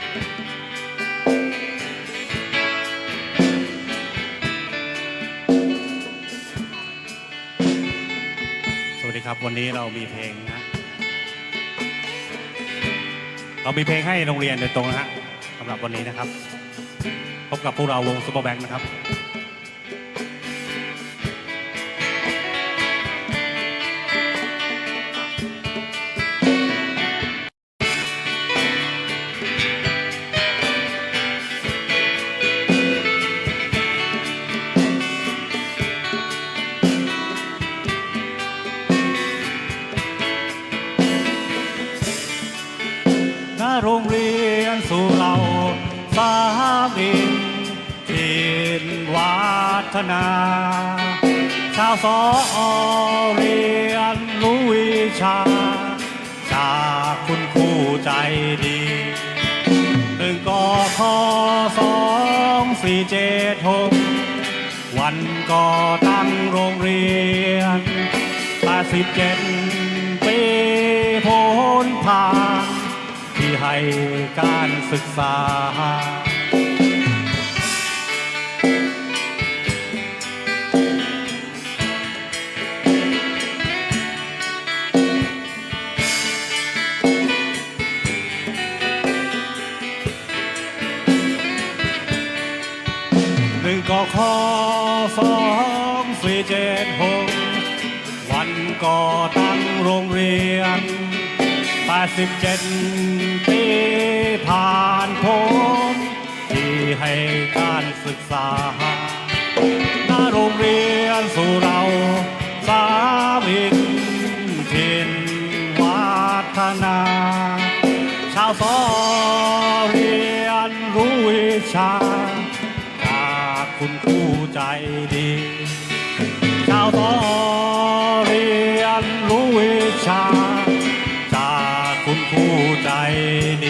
สวัสดีครับวันนี้เรามีเพลงนะ เรามีเพลงให้โรงเรียนโดยตรงนะฮะสำหรับวันนี้นะครับ พบกับพวกเราวงซุปเปอร์แบงค์นะครับ ฒนา ชาวสอเรียนรู้วิชา จากคุณครูใจดีหนึ่งกอคสองสี่เจ็ดหกวันก่อตั้งโรงเรียนแปดสิบเจ็ดปีพ้นผ่านที่ให้การศึกษา หนึ่งกคสองสี่เจ็ดหกวันก่อตั้งโรงเรียนแปดสิบเจ็ดปีผ่านพ้นที่ให้การศึกษาหน้าโรงเรียนสู่เราสามินทินวัฒนา ชาวสอเรียนรู้วิชาจ คุณครูใจดี ชาวตอเรียนรู้วิชา จากคุณครูใจดี